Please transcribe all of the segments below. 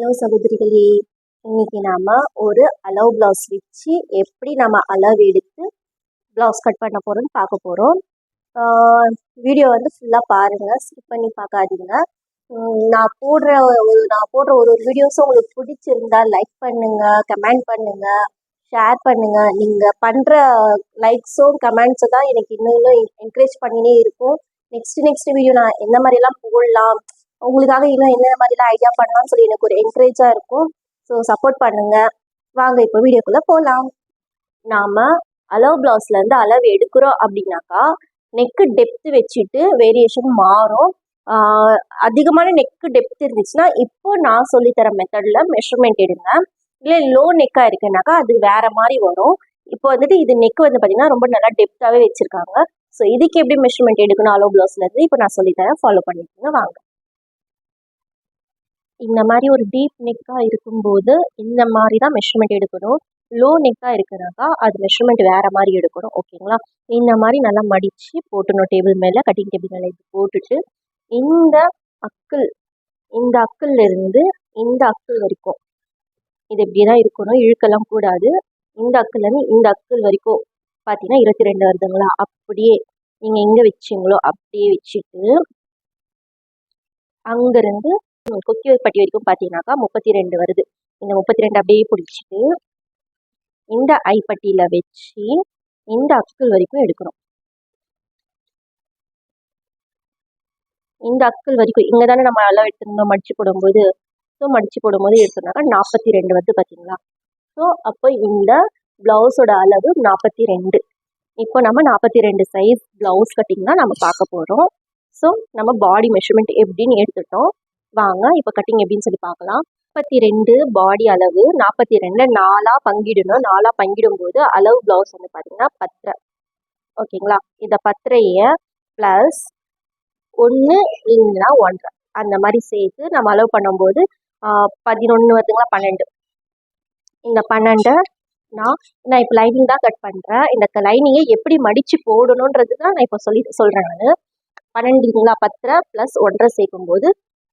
Hello சகோதரிகளே இன்னைக்கு நாம ஒரு அளவு பிளவுஸ் வச்சு எப்படி நம்ம அளவு எடுத்து பிளவுஸ் கட் பண்ண போறோம்னு பார்க்க போறோம். வீடியோ வந்து ஃபுல்லாக பாருங்க ஸ்கிப் பண்ணி பார்க்காதீங்க. நான் போடுற ஒரு நான் போடுற ஒரு ஒரு வீடியோஸும் உங்களுக்கு பிடிச்சிருந்தா லைக் பண்ணுங்க கமெண்ட் பண்ணுங்க ஷேர் பண்ணுங்க. நீங்க பண்ற லைக்ஸும் கமெண்ட்ஸும் தான் எனக்கு இன்னும் இன்னும் என்கரேஜ் பண்ணினே இருக்கும். நெக்ஸ்ட் நெக்ஸ்ட் வீடியோ நான் எந்த மாதிரிலாம் போடலாம் உங்களுக்காக இன்னும் என்ன மாதிரிலாம் ஐடியா பண்ணலாம்னு சொல்லி எனக்கு ஒரு என்கரேஜாக இருக்கும். ஸோ சப்போர்ட் பண்ணுங்க. வாங்க இப்போ வீடியோக்குள்ளே போகலாம் நாம் அளவு பிளவுஸ்லேருந்து அளவு எடுக்கிறோம் அப்படின்னாக்கா நெக்கு டெப்த் வச்சுட்டு வேரியேஷன் மாறும். அதிகமான நெக்கு டெப்த் இருந்துச்சுன்னா இப்போ நான் சொல்லித்தர மெத்தடில் மெஷர்மெண்ட் எடுங்க. இல்லை லோ நெக்காக இருக்குனாக்கா அது வேற மாதிரி வரும். இப்போ வந்துட்டு இது நெக் வந்து பார்த்தீங்கன்னா ரொம்ப நல்லா டெப்த்தாகவே வச்சுருக்காங்க. ஸோ இதுக்கு எப்படி மெஷர்மெண்ட் எடுக்கணும் அளவு பிளவுஸ்லேருந்து இப்போ நான் சொல்லித்தரேன். ஃபாலோ பண்ணிக்கோங்க. வாங்க. இந்த மாதிரி ஒரு டீப் நெக்காக இருக்கும்போது இந்த மாதிரி தான் மெஷர்மெண்ட் எடுக்கணும் லோ நெக்காக இருக்கிறனாக்கா அது மெஷர்மெண்ட் வேறு மாதிரி எடுக்கணும். ஓகேங்களா இந்த மாதிரி நல்லா மடித்து போட்டுணும் டேபிள் மேலே கட்டிங் டேபிள் மேலே இது போட்டுட்டு இந்த அக்கிள் இந்த அக்கிள்லேருந்து இந்த அக்கிள் வரைக்கும் இது இப்படி தான் இருக்கணும். இழுக்கெல்லாம் கூடாது. இந்த அக்கிள்லேருந்து இந்த அக்கிள் வரைக்கும் பார்த்தீங்கன்னா இருபத்தி ரெண்டு வருதுங்களா? அப்படியே நீங்கள் எங்கே வச்சிங்களோ அப்படியே வச்சுட்டு அங்கேருந்து கொக்கி பட்டி வரைக்கும் பார்த்தீங்கன்னாக்கா முப்பத்தி ரெண்டு வருது. இந்த முப்பத்தி ரெண்டு அப்படியே பிடிச்சிட்டு இந்த ஐப்பட்டியில் வச்சு இந்த அக்குள் வரைக்கும் எடுக்கணும். இந்த அக்குள் வரைக்கும் இங்கே தானே நம்ம அளவு எடுத்துருந்தோம் மடிச்சு போடும்போது ஸோ மடிச்சு போடும்போது எடுத்தோம்னாக்கா நாற்பத்தி ரெண்டு வருது பார்த்தீங்களா ஸோ அப்போ இந்த ப்ளவுஸோட அளவு நாற்பத்தி ரெண்டு இப்போ நம்ம நாற்பத்தி ரெண்டு சைஸ் ப்ளவுஸ் கட்டிங் தான் நம்ம பார்க்க போகிறோம் ஸோ நம்ம பாடி மெஷர்மெண்ட் எப்படின்னு எடுத்துட்டோம். வாங்க. இப்போ கட்டிங் எப்படின்னு சொல்லி பார்க்கலாம். முப்பத்தி ரெண்டு பாடி அளவு நாற்பத்தி ரெண்டு நாலாக பங்கிடணும். நாலாக பங்கிடும்போது அளவு ப்ளவுஸ் வந்து பார்த்தீங்கன்னா பத்தரை. ஓகேங்களா? இந்த பத்தரைய ப்ளஸ் ஒன்று இல்லைன்னா ஒன்றரை. அந்த மாதிரி சேர்த்து நம்ம அளவு பண்ணும்போது பதினொன்று வருதுங்களா? பன்னெண்டு. இந்த பன்னெண்டை நான் நான் இப்போ லைனிங் தான் கட் பண்ணுறேன் இந்த லைனிங்கை எப்படி மடித்து போடணுன்றது தான் நான் இப்போ சொல்லி சொல்கிறேன் நான். பன்னெண்டுங்களா பத்தரை ப்ளஸ் ஒன்றரை சேர்க்கும்போது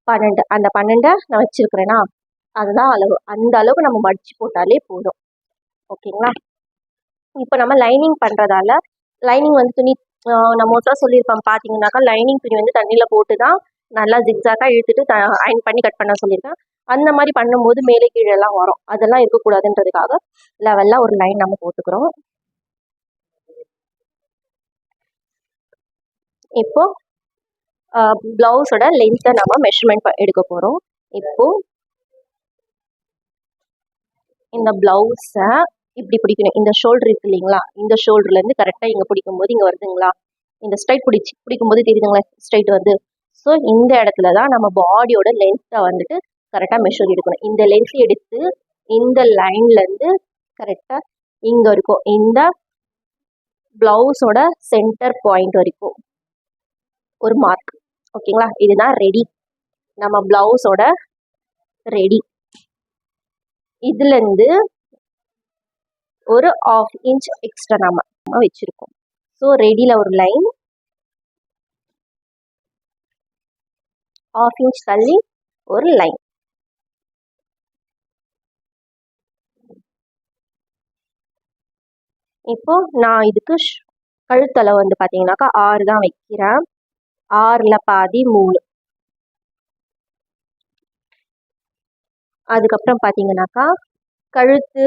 பன்னெண்டு அந்த பன்னெண்டை நான் வச்சுருக்கிறேன்னா அதுதான் அளவு. அந்த அளவுக்கு நம்ம மடித்து போட்டாலே போதும். ஓகேங்களா? இப்போ நம்ம லைனிங் பண்ணுறதால லைனிங் வந்து துணி நம்ம மோஸ்ட்டாக சொல்லியிருப்போம் பார்த்தீங்கன்னாக்கா லைனிங் துணி வந்து தண்ணியில் போட்டு தான் நல்லா ஜிக்ஸாக்காக இழுத்துட்டு த அயன் பண்ணி கட் பண்ண சொல்லியிருக்கேன். அந்த மாதிரி பண்ணும்போது மேலே கீழே எல்லாம் வரும். அதெல்லாம் இருக்கக்கூடாதுன்றதுக்காக லெவலில் ஒரு லைன் நம்ம போட்டுக்கிறோம். இப்போ ப்ளவுஸோட லென்த்தை நம்ம மெஷர்மெண்ட் எடுக்க போகிறோம் இப்போ இந்த ப்ளவுஸை இப்படி பிடிக்கணும். இந்த ஷோல்டர் இருக்கு இல்லைங்களா? இந்த ஷோல்டர்லேருந்து கரெக்டாக இங்கே பிடிக்கும் போது இங்கே வருதுங்களா? இந்த ஸ்ட்ரைட் பிடிச்சி பிடிக்கும்போது தெரியுதுங்களா? ஸ்ட்ரைட் வருது. ஸோ இந்த இடத்துல தான் நம்ம பாடியோட லென்த்தை வந்துட்டு கரெக்டாக மெஷர் எடுக்கணும். இந்த லென்த் எடுத்து இந்த லைன்லேருந்து கரெக்டாக இங்கே இருக்கும். இந்த ப்ளவுஸோட சென்டர் பாயிண்ட் வரைக்கும் ஒரு மார்க் ஓகேங்களா? இதுதான் ரெடி நம்ம ப்ளவுஸோட ரெடி இதுலேருந்து ஒரு ஆஃப் இன்ச் எக்ஸ்ட்ரா நம்ம வச்சுருக்கோம். ஸோ ரெடியில் ஒரு லைன் ஆஃப் இன்ச் தள்ளி ஒரு லைன் இப்போ நான் இதுக்கு கழுத்தளவு வந்து பார்த்தீங்கன்னாக்கா ஆறு தான் வைக்கிறேன். ஆறில் பாதி மூணு. அதுக்கப்புறம் பார்த்தீங்கன்னாக்கா கழுத்து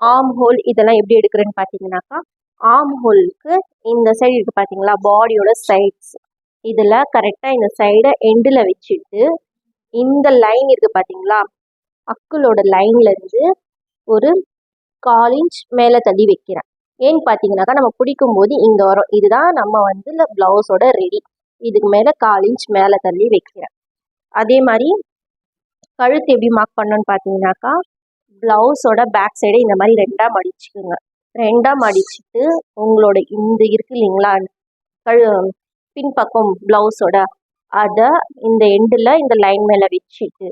ஆம் ஹோல் இதெல்லாம் எப்படி எடுக்கிறேன்னு பார்த்தீங்கன்னாக்கா ஆம் ஹோலுக்கு இந்த சைடு இருக்குது பார்த்தீங்களா பாடியோட சைட்ஸ் இதில் கரெக்டாக இந்த சைடை எண்டில் வச்சுட்டு இந்த லைன் இருக்குது பார்த்தீங்களா அக்குளோட லைன்லேருந்து ஒரு கால் இன்ச் மேலே தள்ளி வைக்கிறேன். ஏன்னு பார்த்தீங்கன்னாக்கா நம்ம பிடிக்கும் போது இங்கே வரும் இதுதான் நம்ம வந்து இந்த ப்ளவுஸோட ரெடி இதுக்கு மேலே கால் இன்ச் மேலே தள்ளி வைக்கிறேன். அதே மாதிரி கழுத்து எப்படி மார்க் பண்ணணும்னு பார்த்தீங்கன்னாக்கா ப்ளவுஸோட பேக் சைடை இந்த மாதிரி ரெண்டாக மடிச்சுக்குங்க. ரெண்டாக மடிச்சுட்டு உங்களோட இந்த இருக்கு இல்லைங்களா கழு பின்பக்கம் ப்ளவுஸோட அதை இந்த எண்டில் இந்த லைன் மேலே வச்சுட்டு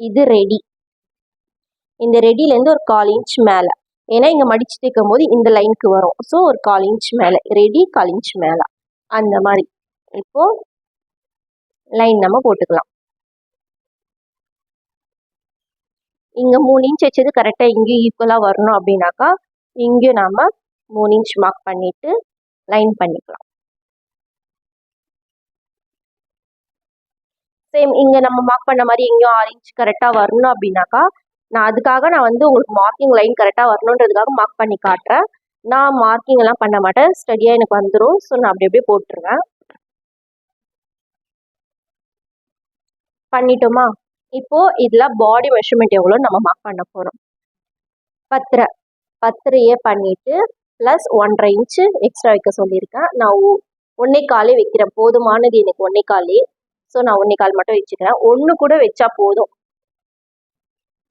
இது ரெடி இந்த ரெடிலேருந்து ஒரு கால் இன்ச் மேலே. ஏன்னா இங்கே மடிச்சு தைக்கும் போது இந்த லைனுக்கு வரும். ஸோ ஒரு கால் இன்ச் மேலே ரெடி கால் இன்ச் மேலே. அந்த மாதிரி. இப்போ லைன் நம்ம போட்டுக்கலாம். இங்கே மூணு இன்ச் வச்சது கரெக்டாக இங்கேயும் ஈக்குவலாக வரணும் அப்படின்னாக்கா இங்கேயும் நாம் மூணு இன்ச் மார்க் பண்ணிவிட்டு லைன் பண்ணிக்கலாம். சேம் இங்கே நம்ம மார்க் பண்ண மாதிரி எங்கேயும் ஆறு இன்ச் கரெக்டாக வரணும் அப்படின்னாக்கா நான் அதுக்காக நான் வந்து உங்களுக்கு மார்க்கிங் லைன் கரெக்டாக வரணுன்றதுக்காக மார்க் பண்ணி காட்டுறேன். நான் மார்க்கிங் எல்லாம் பண்ண மாட்டேன். ஸ்டடியாக எனக்கு வந்துடும் ஸோ நான் அப்படி அப்படியே போட்டுருவேன். பண்ணிட்டோமா? இப்போ இதில் பாடி மெஷர்மெண்ட் எவ்வளோ நம்ம மார்க் பண்ண போகிறோம் பத்தரை. பத்தரையே பண்ணிட்டு ப்ளஸ் ஒன்றரை இன்ச்சு எக்ஸ்ட்ரா வைக்க சொல்லியிருக்கேன். நான் ஒ- ஒன்னே காலே வைக்கிறேன். போதுமானது எனக்கு ஒன்னே காலே. ஸோ நான் ஒன்னே கால் மட்டும் வச்சுக்கிறேன். ஒன்று கூட வச்சா போதும்.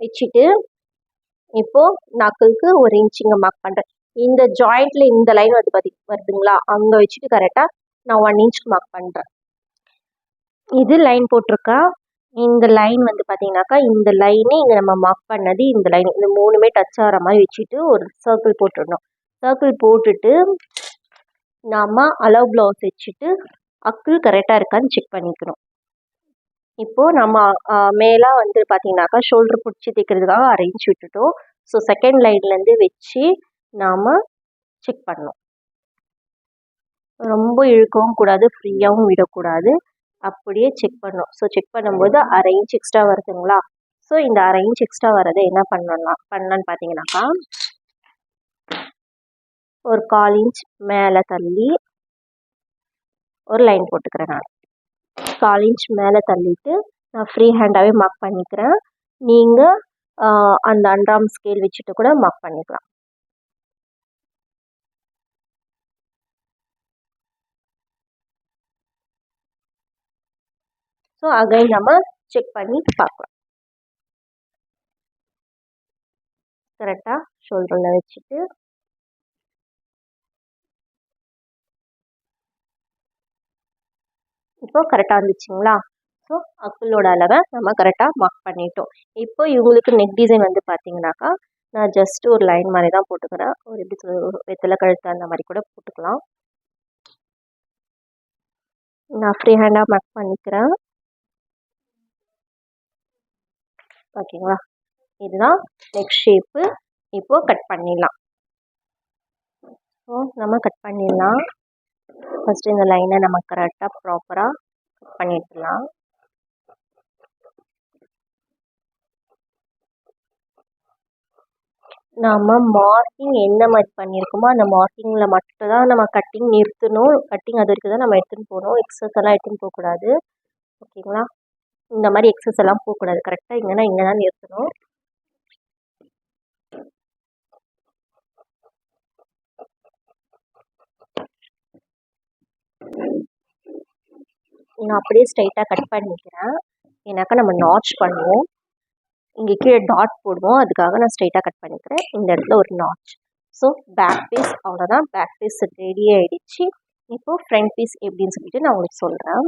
வச்சுட்டு இப்போது நக்கலுக்கு ஒரு இன்ச் இங்கே மார்க் பண்ணுறேன் இந்த ஜாயிண்ட்ல இந்த லைன் வந்து பதி வருதுங்களா? அங்கே வச்சுட்டு கரெக்டாக நான் ஒன் இன்ச்சுக்கு மார்க் பண்ணுறேன் இது லைன் போட்டிருக்கா? இந்த லைன் வந்து பார்த்தீங்கன்னாக்கா இந்த லைனே இங்கே நம்ம மார்க் பண்ணது இந்த லைன் இந்த மூணுமே டச் ஆகிற மாதிரி வச்சுட்டு ஒரு சர்க்கிள் போட்டுடணும். சர்க்கிள் போட்டுட்டு நாம் அலோ ப்ளவுஸ் வச்சுட்டு அக்கு கரெக்டாக இருக்கான்னு செக் பண்ணிக்கணும். இப்போது நம்ம மேலே வந்து பார்த்தீங்கன்னாக்கா ஷோல்டர் பிடிச்சி தைக்கிறதுக்காக அரேஞ்ச் விட்டுட்டோம். ஸோ செகண்ட் லைன்லேருந்து வச்சு நாம் செக் பண்ணணும். ரொம்ப இழுக்கவும் கூடாது ஃப்ரீயாகவும் விடக்கூடாது. அப்படியே செக் பண்ணணும். ஸோ செக் பண்ணும்போது அரை இன்ச் எக்ஸ்ட்ரா வருதுங்களா? ஸோ இந்த அரை இன்ச் எக்ஸ்ட்ரா வரதை என்ன பண்ணலாம் பண்ணலான்னு பார்த்தீங்கன்னாக்கா ஒரு கால் இன்ச் மேலே தள்ளி ஒரு லைன் போட்டுக்கிறேன் நான். கால் இன்ச் மேலே தள்ளிட்டு நான் ஃப்ரீ ஹேண்டாகவே மார்க் பண்ணிக்கிறேன். நீங்கள் அந்த அண்டாம் ஸ்கேல் வச்சுட்டு கூட மார்க் பண்ணிக்கலாம். ஸோ அகைன் நம்ம செக் பண்ணி பார்க்கலாம். கரெக்டாக ஷோல்டரில் வச்சுட்டு இப்போ கரெக்டாக இருந்துச்சுங்களா? ஸோ அக்குள்ளோட அளவை நம்ம கரெக்டாக மார்க் பண்ணிட்டோம். இப்போ இவங்களுக்கு நெக் டிசைன் வந்து பார்த்தீங்கன்னாக்கா நான் ஜஸ்ட் ஒரு லைன் மாதிரி தான் போட்டுக்கிறேன். ஒரு எப்படி வெத்தலை கழுத்து அந்த மாதிரி கூட போட்டுக்கலாம். நான் ஃப்ரீ ஹேண்டாக மார்க் பண்ணிக்கிறேன். ஓகேங்களா இதுதான் நெக் ஷேப்பு இப்போது கட் பண்ணிடலாம். ஸோ நம்ம கட் பண்ணிடலாம். ஃபஸ்ட்டு இந்த லைனை நம்ம கரெக்டாக ப்ராப்பராக கட் பண்ணிடலாம். நாம் மார்க்கிங் என்ன மாதிரி பண்ணியிருக்கோமோ அந்த மார்க்கிங்கில் மட்டும் தான் நம்ம கட்டிங் நிறுத்தணும். கட்டிங் அது வரைக்கும் தான் நம்ம எடுத்துன்னு போகணும். எக்ஸஸ் எல்லாம் எடுத்துன்னு போகக்கூடாது. ஓகேங்களா இந்த மாதிரி எக்ஸஸ் எல்லாம் போகக்கூடாது. கரெக்டாக இங்கேனா இங்கே தான் நிறுத்தணும். நான் அப்படியே ஸ்ட்ரைட்டாக கட் பண்ணிக்கிறேன் ஏன்னாக்கா நம்ம நாட்ச் பண்ணுவோம். இங்கே கீழே டாட் போடுவோம். அதுக்காக நான் ஸ்ட்ரைட்டாக கட் பண்ணிக்கிறேன். இந்த இடத்துல ஒரு நாட்ச் ஸோ பேக் பீஸ் அவ்வளோதான் பேக் பீஸ் ரெடி ஆகிடுச்சு இப்போது ஃப்ரண்ட் பீஸ் எப்படின்னு சொல்லிட்டு நான் உங்களுக்கு சொல்கிறேன்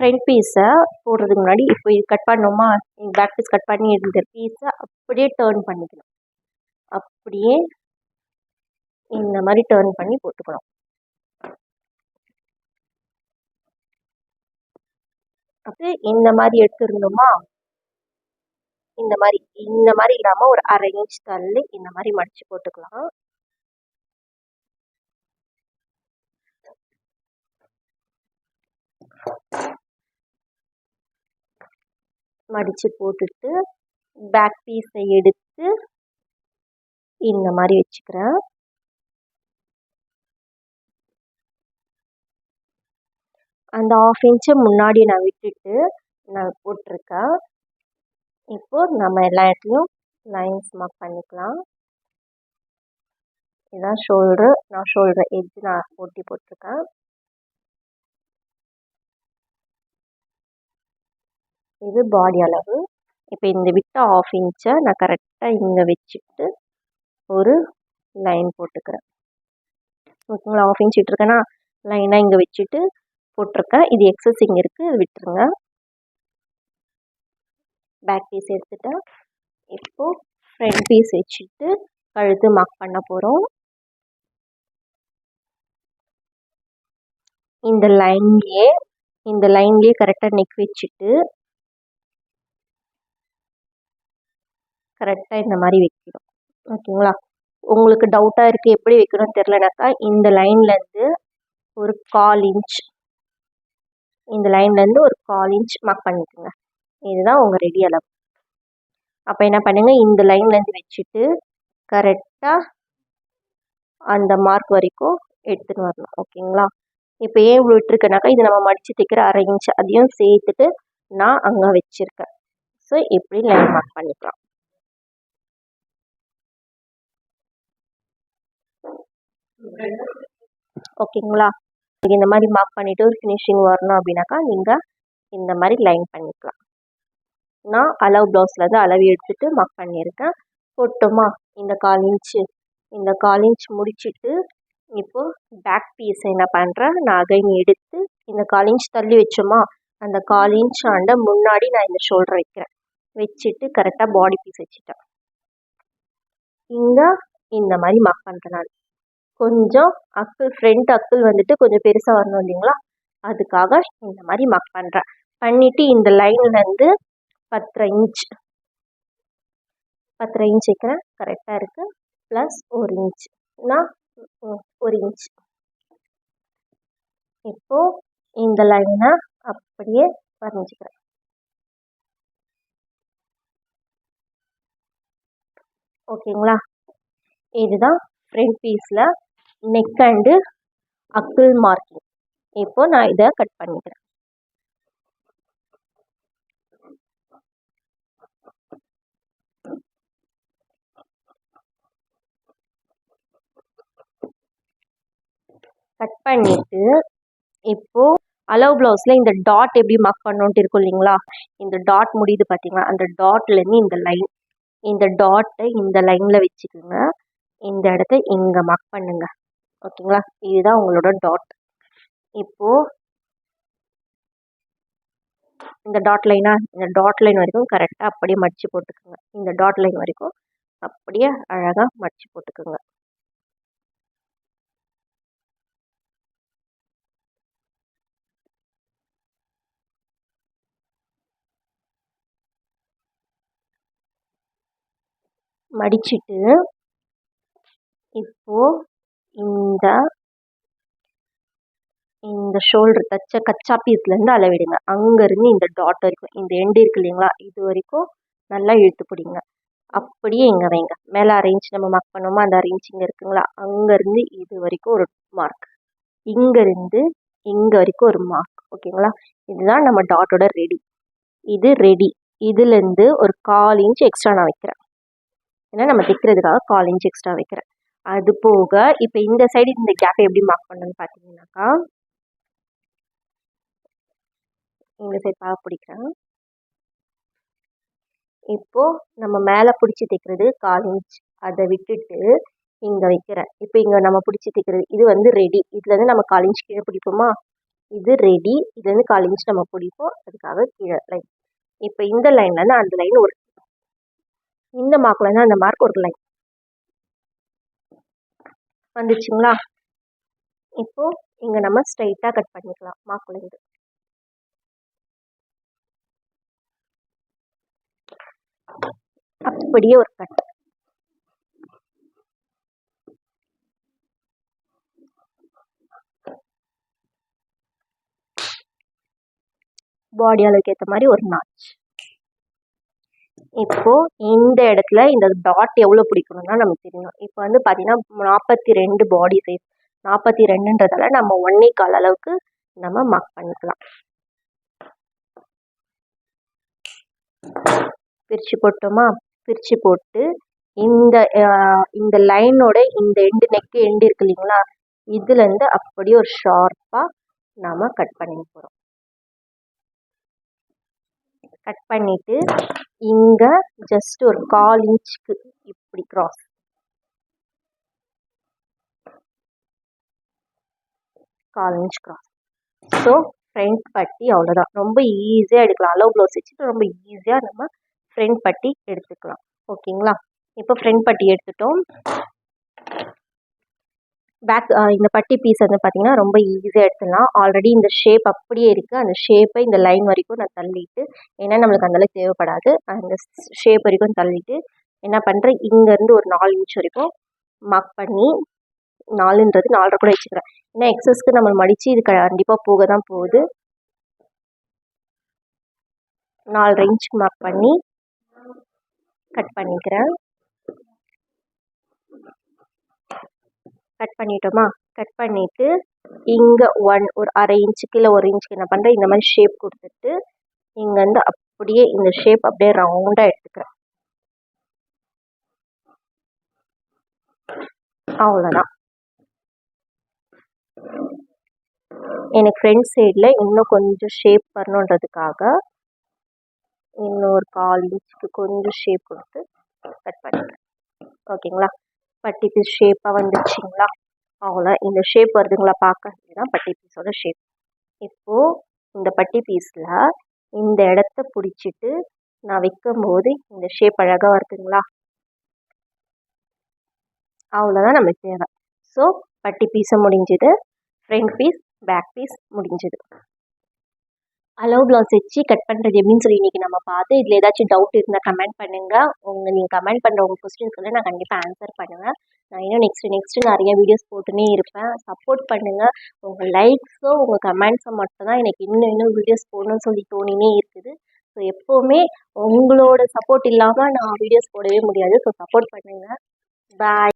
ஃப்ரண்ட் பீஸை போடுறதுக்கு முன்னாடி இப்போ இது கட் பண்ணோமா? பேக் பீஸ் கட் பண்ணி இருந்த பீஸை அப்படியே டேர்ன் பண்ணிக்கணும். அப்படியே இந்த மாதிரி டேர்ன் பண்ணி போட்டுக்கணும். அப்படி இந்த மாதிரி எடுத்துருந்தோமா? இந்த மாதிரி இந்த மாதிரி இல்லாமல் ஒரு அரை இன்ச் தள்ளி இந்த மாதிரி மடிச்சு போட்டுக்கலாம். மடிச்சு போட்டுட்டு பேக் பீஸை எடுத்து இந்த மாதிரி வச்சுக்கிறேன். அந்த ஆஃப் இன்ச்சை முன்னாடி நான் விட்டுட்டு நான் போட்டிருக்கேன். இப்போ நம்ம எல்லா இடத்துலையும் லைன்ஸ் மார்க் பண்ணிக்கலாம். இதுதான் ஷோல்டரு நான் ஷோல்டர் எட்ஜ் நான் ஒட்டி போட்டிருக்கேன். இது பாடி அளவு. இப்போ இந்த விட்ட ஆஃப் இன்ச்சை நான் கரெக்டாக இங்கே வச்சுட்டு ஒரு லைன் போட்டுக்கிறேன். ஓகேங்களா? ஆஃப் இன்ச் விட்டுருக்கேன்னா லைனாக இங்கே வச்சுட்டு போட்டிருக்கேன். இது எக்ஸஸ் இங்கே இருக்குது அது விட்டுருங்க. பேக் பீஸ் எடுத்துட்டேன். இப்போது ஃப்ரண்ட் பீஸ் வச்சுட்டு கழுத்து மார்க் பண்ண போகிறோம் இந்த லைன்லேயே இந்த லைன்லேயே கரெக்டாக நெக் வச்சுட்டு கரெக்டாக இந்த மாதிரி வைக்கணும். ஓகேங்களா? உங்களுக்கு டவுட்டாக இருக்குது எப்படி வைக்கணும்னு தெரிலனாக்கா இந்த லைன்லேருந்து ஒரு கால் இன்ச் இந்த லைன்லேருந்து ஒரு கால் இன்ச் மார்க் பண்ணிக்கோங்க. இதுதான் உங்கள் ரெடி அளவு. அப்போ என்ன பண்ணுங்கள் இந்த லைன்லேருந்து வச்சுட்டு கரெக்டாக அந்த மார்க் வரைக்கும் எடுத்துன்னு வரணும். ஓகேங்களா இப்போ ஏன் இவ்வளோ விட்டுருக்கேனாக்கா இது நம்ம மடித்து தைக்கிற அரை இன்ச் அதையும் சேர்த்துட்டு நான் அங்கே வச்சுருக்கேன். ஸோ இப்படி லைன் மார்க் பண்ணிக்கலாம். ஓகேங்களா இந்த மாதிரி மார்க் பண்ணிவிட்டு ஒரு ஃபினிஷிங் வரணும் அப்படின்னாக்கா நீங்கள் இந்த மாதிரி லைன் பண்ணிக்கலாம். நான் அளவு ப்ளவுஸ்லேருந்து அளவு எடுத்துகிட்டு மார்க் பண்ணியிருக்கேன். போட்டோமா இந்த கால் இன்ச்சு இந்த கால் இன்ச் முடிச்சுட்டு இப்போது பேக் பீஸ் என்ன பண்ணுறேன் நான் அகைன் எடுத்து இந்த கால் இன்ச் தள்ளி வச்சோமா? அந்த கால் இன்ச் ஆண்ட முன்னாடி நான் இந்த ஷோல்டர் வைக்கிறேன். வச்சுட்டு கரெக்டாக பாடி பீஸ் வச்சுட்டேன். இங்கே இந்த மாதிரி மார்க் பண்ணுறேன் நான். கொஞ்சம் அக்குள் ஃப்ரண்ட் அக்குள் வந்துட்டு கொஞ்சம் பெருசாக வரணும் இல்லைங்களா? அதுக்காக இந்த மாதிரி மார்க் பண்ணுறேன் பண்ணிவிட்டு இந்த லைன்லேருந்து பத்தரை இன்ச் பத்தரை இன்ச் வைக்கிறேன். கரெக்டாக இருக்குது ப்ளஸ் ஒரு இன்ச் நான் ஒரு இன்ச் இப்போது இந்த லைனை அப்படியே வரைஞ்சிக்கிறேன். ஓகேங்களா இதுதான் ஃப்ரண்ட் பீஸில் நெக் அண்டு அக்கிள் மார்க்கிங். இப்போ நான் இதை கட் பண்ணிக்கிறேன். கட் பண்ணிட்டு இப்போ அலோவ் ப்ளவுஸில் இந்த டாட் எப்படி மார்க் பண்ணோன்ட்டு இருக்கும் இல்லைங்களா? இந்த டாட் முடியுது பார்த்தீங்களா அந்த டாட்லேருந்து இந்த லைன் இந்த டாட்டை இந்த லைனில் வச்சுக்கோங்க. இந்த இடத்த இங்கே மார்க் பண்ணுங்க. ஓகேங்களா? இதுதான் உங்களோட டாட் இப்போது இந்த டாட் லைனா இந்த டாட் லைன் வரைக்கும் கரெக்டாக அப்படியே மடித்து போட்டுக்கோங்க. இந்த டாட் லைன் வரைக்கும் அப்படியே அழகாக மடித்து போட்டுக்கோங்க. மடிச்சிட்டு இப்போ இந்த இந்த ஷோல்டர் தச்ச கச்சா பீஸ்லேருந்து அளவிடுங்க. அங்கேருந்து இந்த டாட் வரைக்கும் இந்த எண்டு இருக்கு இல்லைங்களா இது வரைக்கும் நல்லா இழுத்து பிடிங்க. அப்படியே இங்கே வைங்க. மேலே அரேஞ்ச் நம்ம மார்க் பண்ணோமா அந்த அரேஞ்ச் இங்கே இருக்குங்களா அங்கேருந்து இது வரைக்கும் ஒரு மார்க் இங்கேருந்து இங்கே வரைக்கும் ஒரு மார்க் ஓகேங்களா? இதுதான் நம்ம டாட்டோட ரெடி இது ரெடி இதுலேருந்து ஒரு கால் இன்ச் எக்ஸ்ட்ரா நான் வைக்கிறேன். ஏன்னா நம்ம தைக்கிறதுக்காக கால் இன்ச் எக்ஸ்ட்ரா வைக்கிறேன். அது போக இப்போ இந்த சைடு இந்த கேப்பை எப்படி மார்க் பண்ணணும்னு பார்த்தீங்கன்னாக்கா இந்த சைடு பாக பிடிக்கிறேன். இப்போ நம்ம மேலே பிடிச்சி தைக்கிறது கால் இன்ச் அதை விட்டுட்டு இங்கே வைக்கிறேன். இப்போ இங்கே நம்ம பிடிச்சி தைக்கிறது இது வந்து ரெடி இதுலேருந்து நம்ம கால் இன்ச் கீழே பிடிப்போமா? இது ரெடி இதுலேருந்து கால் இன்ச் நம்ம பிடிப்போம். அதுக்காக கீழே லைன் இப்போ இந்த லைன்லேருந்து அந்த லைன் ஒரு இந்த மார்க்லேருந்து அந்த மார்க் ஒரு லைன் வந்துச்சுங்களா? இப்போ இங்கே நம்ம ஸ்ட்ரைட்டாக கட் பண்ணிக்கலாம். மாக்குலேருந்து அப்படியே ஒரு கட் பாடி அளவுக்கு ஏற்ற மாதிரி ஒரு நாச் இப்போ இந்த இடத்துல இந்த டாட் எவ்வளோ பிடிக்கணும்னா நமக்கு தெரியணும் இப்போ வந்து பார்த்திங்கன்னா நாற்பத்தி ரெண்டு பாடி சைஸ் நாற்பத்தி ரெண்டுன்றதால நம்ம ஒன்னே கால் அளவுக்கு நம்ம மார்க் பண்ணிக்கலாம். பிரித்து போட்டோமா? பிரித்து போட்டு இந்த இந்த லைனோட இந்த எண்டு நெக்கு எண்டு இருக்கு இல்லைங்களா? இதுலேருந்து அப்படியே ஒரு ஷார்ப்பாக நாம் கட் பண்ணி போகிறோம் கட் பண்ணிவிட்டு இங்கே ஜஸ்ட் ஒரு கால் இன்ச்சுக்கு இப்படி க்ராஸ் கால் இன்ச் க்ராஸ் ஸோ ஃப்ரண்ட் பட்டி அவ்வளோதான் ரொம்ப ஈஸியாக எடுக்கலாம். அளவு ப்ளவுஸ் வச்சுட்டு ரொம்ப ஈஸியாக நம்ம ஃப்ரண்ட் பட்டி எடுத்துக்கலாம். ஓகேங்களா இப்போ ஃப்ரண்ட் பட்டி எடுத்துட்டோம். பேக் இந்த பட்டி பீஸ் வந்து பார்த்திங்கன்னா ரொம்ப ஈஸியாக எடுத்துடலாம். ஆல்ரெடி இந்த ஷேப் அப்படியே இருக்குது அந்த ஷேப்பை இந்த லைன் வரைக்கும் நான் தள்ளிட்டு ஏன்னா நம்மளுக்கு அந்தளவுக்கு தேவைப்படாது. அந்த ஷேப் வரைக்கும் தள்ளிட்டு என்ன பண்ணுறேன் இங்கேருந்து ஒரு நாலு இன்ச் வரைக்கும் மார்க் பண்ணி நாலுன்றது நாலரை கூட வச்சுக்கிறேன். ஏன்னா எக்ஸஸ்க்கு நம்ம மடித்து இது கண்டிப்பாக போக தான் போகுது. நாலரை இன்ச் மார்க் பண்ணி கட் பண்ணிக்கிறேன். கட் பண்ணிட்டோமா? கட் பண்ணிவிட்டு இங்கே ஒன் ஒரு அரை இன்ச்சுக்கு இல்லை ஒரு இன்ச்சுக்கு என்ன பண்ணுறேன் இந்த மாதிரி ஷேப் கொடுத்துட்டு இங்கேருந்து அப்படியே இந்த ஷேப் அப்படியே ரவுண்டாக எடுத்துக்கிறேன். அவ்வளோதான் எனக்கு ஃப்ரண்ட் சைடில் இன்னும் கொஞ்சம் ஷேப் வரணுன்றதுக்காக இன்னும் ஒரு கால் இன்ச்சுக்கு கொஞ்சம் ஷேப் கொடுத்து கட் பண்ணிக்கிறேன். ஓகேங்களா பட்டி பீஸ் ஷேப்பாக வந்துச்சுங்களா அவ்வளோ இந்த ஷேப் வருதுங்களா பார்க்க? இதுதான் பட்டி பீஸோட ஷேப் இப்போது இந்த பட்டி பீஸில் இந்த இடத்த பிடிச்சிட்டு நான் வைக்கும்போது இந்த ஷேப் அழகாக வருதுங்களா? அவ்வளோதான் நமக்கு தேவை. ஸோ பட்டி பீஸும் முடிஞ்சுது. ஃப்ரண்ட் பீஸ் பேக் பீஸ் முடிஞ்சுது. அலோ ப்ளவுஸ் வச்சு கட் பண்ணுறது எப்படின்னு சொல்லி இன்றைக்கி நம்ம பார்த்து இதில் ஏதாச்சும் டவுட் இருந்தால் கமெண்ட் பண்ணுங்கள் உங்கள் நீங்கள் கமெண்ட் பண்ணுற உங்கள் கொஸ்டின்ஸ்க்கு நான் கண்டிப்பாக ஆன்சர் பண்ணுவேன். நான் இன்னும் நெக்ஸ்ட்டு நெக்ஸ்ட்டு நிறைய வீடியோஸ் போட்டுனே இருப்பேன். சப்போர்ட் பண்ணுங்கள் உங்கள் லைக்ஸோ உங்கள் கமெண்ட்ஸோ மட்டும் தான் எனக்கு இன்னும் இன்னும் வீடியோஸ் போடணும்னு சொல்லி தோணினே இருக்குது. ஸோ எப்போவுமே உங்களோட சப்போர்ட் இல்லாமல் நான் வீடியோஸ் போடவே முடியாது. ஸோ சப்போர்ட் பண்ணுங்கள் பாய்